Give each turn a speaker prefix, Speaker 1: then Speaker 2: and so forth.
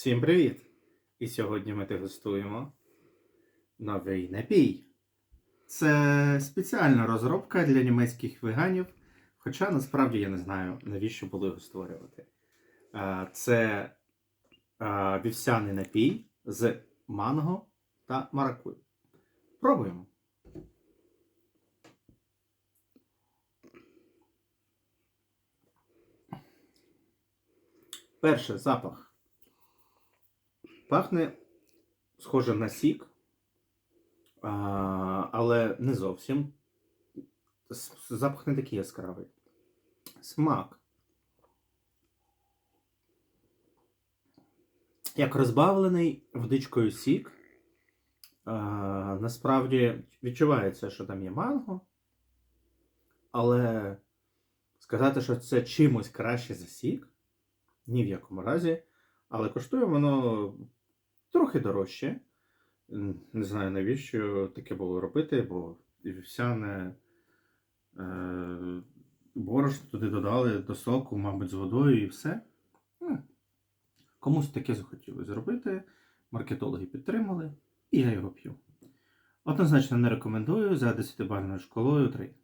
Speaker 1: Всім привіт! І сьогодні ми дегустуємо новий напій. Це спеціальна розробка для німецьких веганів, хоча насправді я не знаю, навіщо було його створювати. Це вівсяний напій з манго та маракуй. Пробуємо. Перше запах. Пахне схоже на сік, але не зовсім. Запах не такий яскравий. Смак. Як розбавлений водичкою сік. А, насправді відчувається, що там є манго. Але сказати, що це чимось краще за сік, ні в якому разі. Але коштує воно трохи дорожче. Не знаю, навіщо таке було робити, бо вівсяне е, борошно туди додали до соку, мабуть, з водою і все. Комусь таке захотіли зробити. Маркетологи підтримали, і я його п'ю. Однозначно не рекомендую за 10-бальною школою 3.